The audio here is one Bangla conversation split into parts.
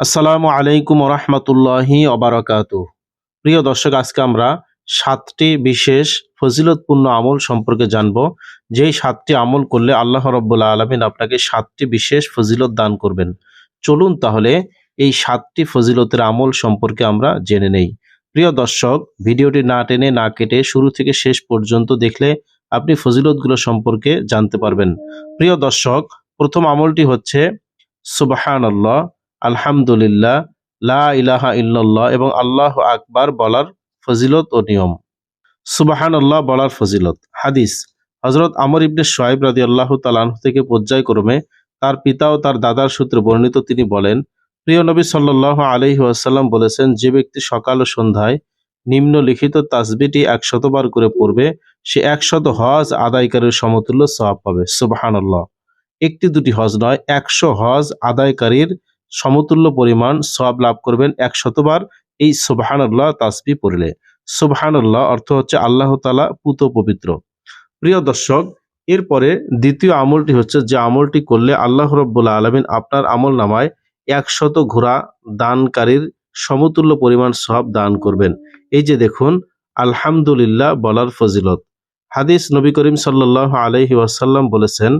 আসসালামু আলাইকুম রহমতুল্লাহি অবরাকাত প্রিয় দর্শক, আজকে আমরা সাতটি বিশেষ ফজিলতপূর্ণ আমল সম্পর্কে জানব। যেই সাতটি আমল করলে আল্লাহ রব্বুল্লা আলমিন আপনাকে সাতটি বিশেষ ফজিলত দান করবেন। চলুন তাহলে এই সাতটি ফজিলতের আমল সম্পর্কে আমরা জেনে নেই। প্রিয় দর্শক, ভিডিওটি না টেনে, না কেটে শুরু থেকে শেষ পর্যন্ত দেখলে আপনি ফজিলতগুলো সম্পর্কে জানতে পারবেন। প্রিয় দর্শক, প্রথম আমলটি হচ্ছে সুবাহান আল্লাহ আলহামদুলিল্লাহ, লা ইলাহা ইল্লাল্লাহ এবং আল্লাহ আকবার বলার ফজিলত ও নিয়ম। সুবাহান আল্লাহ বলার ফজিলত। হাদিস হজরত আমর ইবনে সোয়াইব রাদি আল্লাহ তালাহ থেকে পর্যায়ক্রমে তার পিতা ও তার দাদার সূত্রে বর্ণিত তিনি বলেন, প্রিয় নবী সাল্লাহ আলহি আসাল্লাম বলেছেন, যে ব্যক্তি সকাল ও সন্ধ্যায় নিম্নলিখিত তাসবিটি একশতবার করে পড়বে, সে একশত হজ আদায়কারীর সমতুল্য সওয়াব পাবে। সুবাহান আল্লাহ একটি দুটি হজ নয়, একশো হজ আদায়কারীর সমতুল্য পরিমাণ সব লাভ করবেন এক শতবার। এই সুবহানাল্লাহ তাসবি পড়লে। সুবহানাল্লাহ অর্থ হচ্ছে আল্লাহ তালা পুত পবিত্র। প্রিয় দর্শক, এরপরে দ্বিতীয় আমলটি হচ্ছে যে আমলটি করলে আল্লাহ রব্বুল্লা আলমিন আপনার আমল নামায় একশত ঘোড়া দানকারীর সমতুল্য পরিমাণ সব দান করবেন। এই যে দেখুন, আলহামদুলিল্লাহ বলার ফজিলত। হাদিস নবী করিম সাল্লাহ আলহি ওয়াসাল্লাম বলেছেন,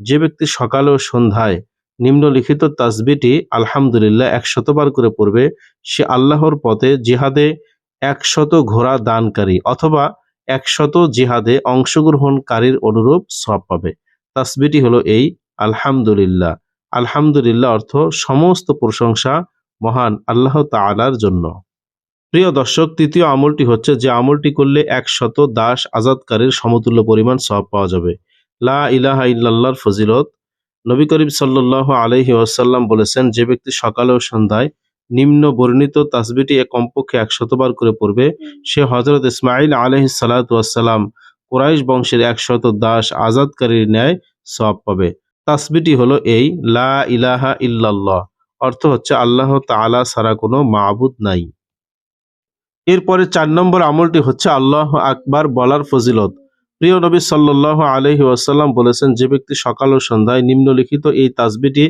যে ব্যক্তি সকালে ও সন্ধ্যায় নিম্নলিখিত তাসবিটি আলহামদুলিল্লাহ একশতবার করে পড়বে। সে আল্লাহর পথে জিহাদে একশত ঘোড়া দানকারী অথবা একশত জিহাদে অংশগ্রহণকারীর অনুরূপ সব পাবে। তাসবিটি হলো এই, আলহামদুলিল্লাহ। আলহামদুলিল্লাহ অর্থ সমস্ত প্রশংসা মহান আল্লাহ তালার জন্য। প্রিয় দর্শক, তৃতীয় আমলটি হচ্ছে যে আমলটি করলে একশত দাস আজাদকারীর সমতুল্য পরিমাণ সব পাওয়া যাবে। লা ইলাহা ইল্লাল্লাহর ফজিলত নবী করিম সাল্লাহ আলহি ওয়াসাল্লাম বলেছেন, যে ব্যক্তি সকালে ও সন্ধ্যায় নিম্ন বর্ণিত তাসবিটি কমপক্ষে একশতবার করে পড়বে, সে হজরত ইসমাইল আলহি সালাতাম কোরাইশ বংশের একশত দাস আজাদকারীর ন্যায় সব পাবে। তাসবিটি হলো এই, লা ইলাহা ইল্লাল্লাহ অর্থ হচ্ছে আল্লাহ তালা ছাড়া কোনো মাহবুদ নাই। এরপরে চার নম্বর আমলটি হচ্ছে আল্লাহ আকবার বলার ফজিলত। প্রিয় নবী সাল্লাহ আলহি ওয়াসাল্লাম বলেছেন, যে ব্যক্তি সকাল ও সন্ধ্যায় নিম্নলিখিত এই তাজবিটি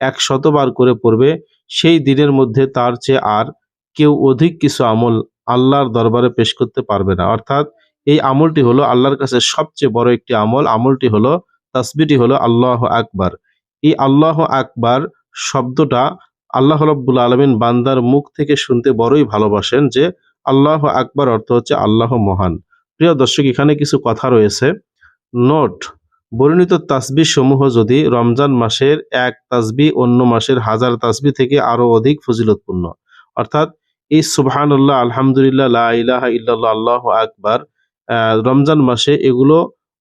এক শতবার করে পড়বে, সেই দিনের মধ্যে তার চেয়ে আর কেউ অধিক কিছু আমল আল্লাহর দরবারে পেশ করতে পারবে না। অর্থাৎ এই আমলটি হলো আল্লাহর কাছে সবচেয়ে বড় একটি আমল। আমলটি হলো তাসবিটি হলো আল্লাহ আকবার। এই আল্লাহ আকবার শব্দটা আল্লাহ রব্বুল আলমিন বান্দার মুখ থেকে শুনতে বড়ই ভালোবাসেন যে আল্লাহ আকবার অর্থ হচ্ছে আল্লাহ মহান। প্রিয় দর্শক, এখানে কিছু কথা রয়েছে। নোট বর্ণিত তাসবি সমূহ যদি রমজান মাসের এক তাসবি অন্য মাসের হাজার তাসবি থেকে আরও অধিক ফজিলতপূর্ণ। অর্থাৎ, এই সুবহানুল্লাহ, আলহামদুলিল্লাহ, লা ইলাহা ইল্লাল্লাহ, আল্লাহ আকবার রমজান মাসে এগুলো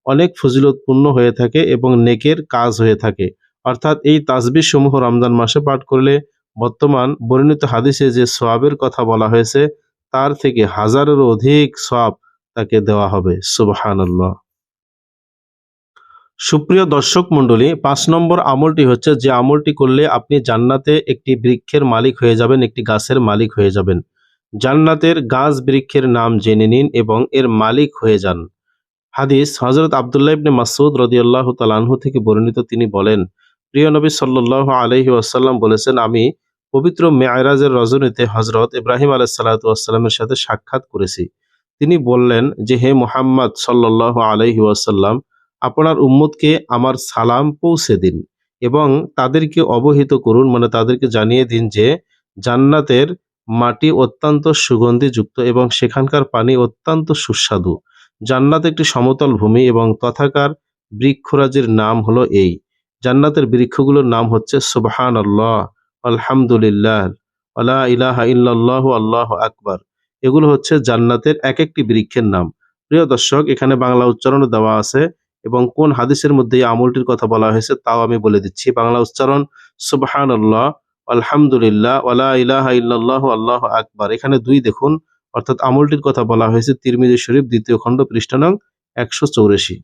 অনেক ফজিলতপূর্ণ হয়ে থাকে এবং নেকের কাজ হয়ে থাকে। অর্থাৎ, এই তাসবি সমূহ রমজান মাসে পাঠ করলে বর্তমান বর্ণিত হাদিসে যে সোয়াবের কথা বলা হয়েছে, তার থেকে হাজারেরও অধিক সব তাকে দেওয়া হবে সুবহান সুপ্রিয় দর্শক মন্ডলী পাঁচ নম্বর আমলটি হচ্ছে যে আমলটি করলে আপনি জান্নাতে একটি বৃক্ষের মালিক হয়ে যাবেন, একটি গাছের মালিক হয়ে যাবেন। জান্নাতের গাছ বৃক্ষের নাম জেনে নিন এবং এর মালিক হয়ে যান। হাদিস হজরত আবদুল্লাহ ইবনে মাসুদ রদিয়াল্লাহ তালাহু থেকে বর্ণিত তিনি বলেন, প্রিয় নবী সাল্লাহ আলহি আসাল্লাম বলেছেন, আমি পবিত্র মেয়রাজের রজনীতে হজরত ইব্রাহিম আলাহ সাল্লাতামের সাথে সাক্ষাৎ করেছি। তিনি বললেন যে, হে মোহাম্মদ সাল্লাহ আলহি ওয়াসাল্লাম, আপনার উম্মতকে আমার সালাম পৌঁছে দিন এবং তাদেরকে অবহিত করুন। মানে তাদেরকে জানিয়ে দিন যে, জান্নাতের মাটি অত্যন্ত সুগন্ধিযুক্ত এবং সেখানকার পানি অত্যন্ত সুস্বাদু। জান্নাত একটি সমতল ভূমি এবং তথাকার বৃক্ষরাজির নাম হলো এই। জান্নাতের বৃক্ষগুলোর নাম হচ্ছে সুবহান আল্লাহ আলহামদুলিল্লাহ আল্লাহ ইলাহা ইল্লাল্লাহ, আল্লাহ আকবার। এগুলো হচ্ছে জান্নাতের এক একটি বৃক্ষের নাম। প্রিয় দর্শক, এখানে বাংলা উচ্চারণ দেওয়া আছে এবং কোন হাদিসের মধ্যে এই আমলটির কথা বলা হয়েছে তাও আমি বলে দিচ্ছি। বাংলা উচ্চারণ সুবহান আল্লাহ আলহামদুলিল্লাহ ওয়ালা ইলাহা ইল্লাল্লাহ, আল্লাহ আকবার। এখানে দুই দেখুন, অর্থাৎ আমলটির কথা বলা হয়েছে তিরমিজি শরীফ, দ্বিতীয় খণ্ড পৃষ্ঠানং একশো চৌরাশি।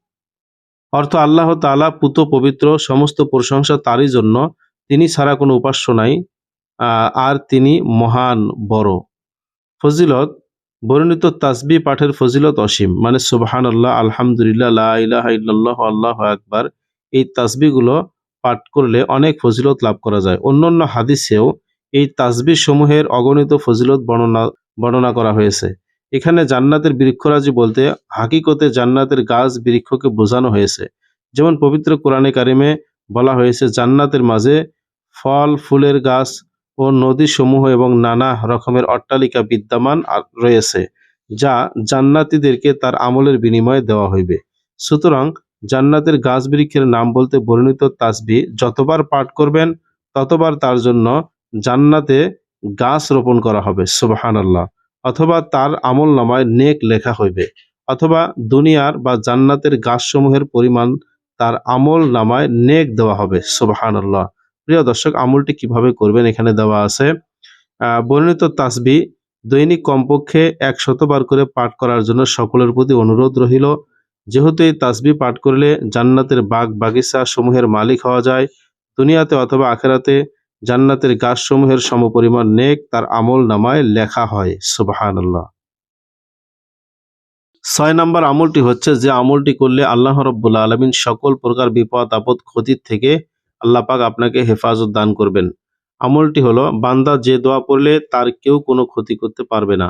অর্থ আল্লাহ তালা পুত, পবিত্র, সমস্ত প্রশংসা তারই জন্য। তিনি ছাড়া কোনো উপাস্য নাই আর তিনি মহান, বড়। ফজিলত, বর্ণিত তাসবি পাঠের ফজিলত অসীম। মানে সুবাহান আল্লাহ আলহামদুলিল্লাহ ইল্লাল্লাহ, আল্লাহ আকবার, এই তাসবিগুলো পাঠ করলে অনেক ফজিলত লাভ করা যায়। অন্য অন্য হাদিসেও এই তাসবিহ সমূহের অগণিত ফজিলত বর্ণনা বর্ণনা করা হয়েছে। এখানে জান্নাতের বৃক্ষরাজি বলতে হাকিকতে জান্নাতের গাছ বৃক্ষকে বোঝানো হয়েছে। যেমন পবিত্র কোরআনে কারিমে বলা হয়েছে, জান্নাতের মাঝে ফল, ফুলের গাছ ও নদী সমূহ এবং নানা রকমের অট্টালিকা বিদ্যমান রয়েছে, যা জান্নাতীদেরকে তার আমলের বিনিময়ে দেওয়া হইবে। সুতরাং জান্নাতের গাছ বৃক্ষের নাম বলতে বর্ণিত তাসবি, যতবার পাঠ করবেন, ততবার তার জন্য জান্নাতে গাছ রোপণ করা হবে সুবহান আল্লাহ অথবা তার আমল নামায় নেক লেখা হইবে, অথবা দুনিয়ার বা জান্নাতের গাছসমূহের পরিমাণ তার আমল নামায় নেক দেওয়া হবে সুবহান আল্লাহ প্রিয় দর্শক, আমলটি কীভাবে করবেন এখানে দেওয়া আছে। বর্ণিত তাসবি, দৈনিক কমপক্ষে এক শতবার করে পাঠ করার জন্য সকলের প্রতি অনুরোধ রহিল যেহেতু এই তাসবি পাঠ করলে জান্নাতের বাগ বাগিচা সমূহের মালিক হওয়া যায়, দুনিয়াতে অথবা আখেরাতে জান্নাতের গাছসমূহের সমপরিমাণ নেক তার আমল নামায় লেখা হয়। সুবাহান ছয় নম্বর আমলটি হচ্ছে যে আমলটি করলে আল্লাহ রব্বুল্লা আলমিন সকল প্রকার বিপদ আপদ ক্ষতির থেকে আল্লাহ পাক আপনাকে হেফাজত দান করবেন। আমলটি হলো, বান্দা যে দোয়া পড়লে তার কেউ কোনো ক্ষতি করতে পারবে না।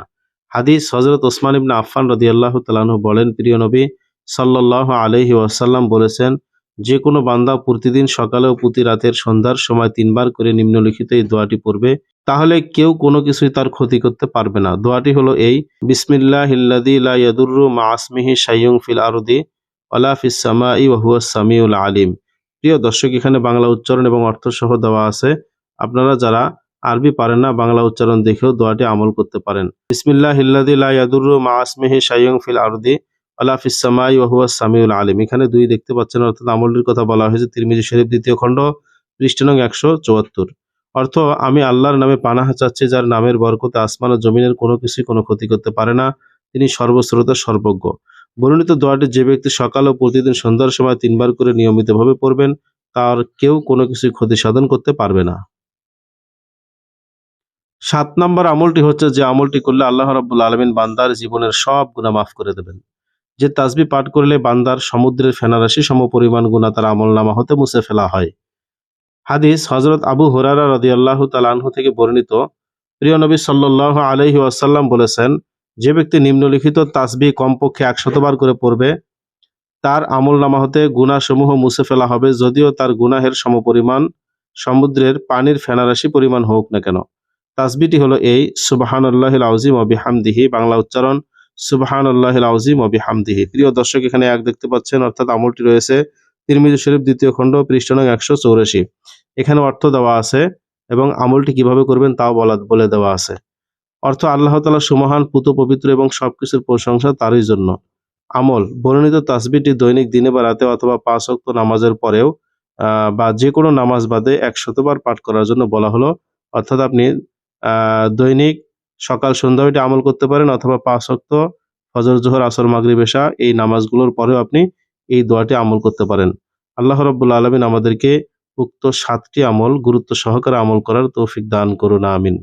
হাদিস হজরত ওসমান ইবনে আফফান রদি আল্লাহ তালানহ বলেন, প্রিয় নবী সাল্লাহ আলহি ওয়াসাল্লাম বলেছেন, যে কোনো বান্দা প্রতিদিন সকালে ও প্রতি রাতের সন্ধ্যার সময় তিনবার করে নিম্নলিখিত এই দোয়াটি পড়বে, তাহলে কেউ কোনো কিছুই তার ক্ষতি করতে পারবে না। দোয়াটি হলো এই বিসমিল্লাহ হিল্লাদি লা ইয়াদুররু মা আসমিহি শাইয়ুং ফিল আরদি ওয়ালা ফিস সামাই ওয়া হুয়াস সামিউল আলিম। প্রিয় দর্শক, এখানে বাংলা উচ্চারণ এবং অর্থ সহ দেওয়া আছে। আপনারা যারা আরবি পারেন না, বাংলা উচ্চারণ দেখেও দোয়াটি আমল করতে পারেন। বিসমিল্লাহ হিল্লাদি লা ইয়াদুররু মা আসমিহি শাইয়ুং ফিল আরদি ওয়ালা ফিস সামাই ওয়া হুয়াস সামিউল আলিম। এখানে দুই দেখতে পাচ্ছেন, অর্থাৎ আমলটির কথা বলা হয়েছে, তিরমিজি শরীফ দ্বিতীয় খণ্ড, পৃষ্ঠ নং একশো চুয়াত্তর। অর্থ, আমি আল্লাহর নামে পানাহা চাচ্ছি, যার নামের বরকতে আসমান ও জমিনের কোনো কিছুই কোনো ক্ষতি করতে পারে না। তিনি সর্বশ্রোতা সর্বজ্ঞ। বর্ণিত দোয়াটি যে ব্যক্তি সকাল ও প্রতিদিন সন্ধ্যার সময় তিনবার করে নিয়মিতভাবে পড়বেন, তার কেউ কোনো কিছু ক্ষতি সাধন করতে পারবে না। সাত নম্বর আমলটি হচ্ছে যে আমলটি করলে আল্লাহ রাব্বুল আলমিন বান্দার জীবনের সব গুণা মাফ করে দেবেন। যে তাসবি পাঠ করলে বান্দার সমুদ্রের ফেনারাশি সমপরিমাণ গুণা তার আমল নামা হতে মুছে ফেলা হয়। হাদিস হজরত আবু হুরারা রদিয়াল্লাহ তালানহু থেকে বর্ণিত, প্রিয় নবী সাল্লাহ আলহি ওয়াসাল্লাম বলেছেন যে ব্যক্তি নিম্নলিখিত তাসবি কমপক্ষে একশতবার করে পড়বে, তার আমল নামা হতে গুণাসমূহ মুছে ফেলা হবে, যদিও তার গুনাহের সমপরিমাণ সমুদ্রের পানির ফেনারাশি পরিমাণ হোক না কেন। তাসবিটি হলো এই সুবাহান আল্লাহ আউজিম অবি হামদিহি বাংলা উচ্চারণ সুবাহান আল্লাহ আউজিম অবি হামদিহি প্রিয় দর্শক, এখানে এক দেখতে পাচ্ছেন, অর্থাৎ আমলটি রয়েছে তিরমিজি শরীফ দ্বিতীয় খণ্ড, পৃষ্ঠ নং একশো চৌরাশি। এখানে অর্থ দেওয়া আছে এবং আমলটি কীভাবে করবেন তাও বলা, বলে দেওয়া আছে। অর্থ আল্লাহ তালা সুমহান, পুত পবিত্র এবং সবকিছুর প্রশংসা তারই জন্য। আমল, বর্ণিত তাসবিটি দৈনিক দিনে বা রাতে অথবা পাঁচ অক্ত নামাজের পরেও বা যে কোনো নামাজ বাদে একশতবার পাঠ করার জন্য বলা হলো। অর্থাৎ আপনি দৈনিক সকাল সন্ধ্যা আমল করতে পারেন অথবা পাঁচ অক্ত ফজর, জোহর, আসর, মাগরিব, এশা এই নামাজগুলোর পরেও আপনি এই দোয়াটি আমল করতে পারেন। আল্লাহ রব্বুল আলমিন আমাদেরকে উক্ত সাতটি আমল গুরুত্ব সহকারে আমল করার তৌফিক দান করুন, আমিন।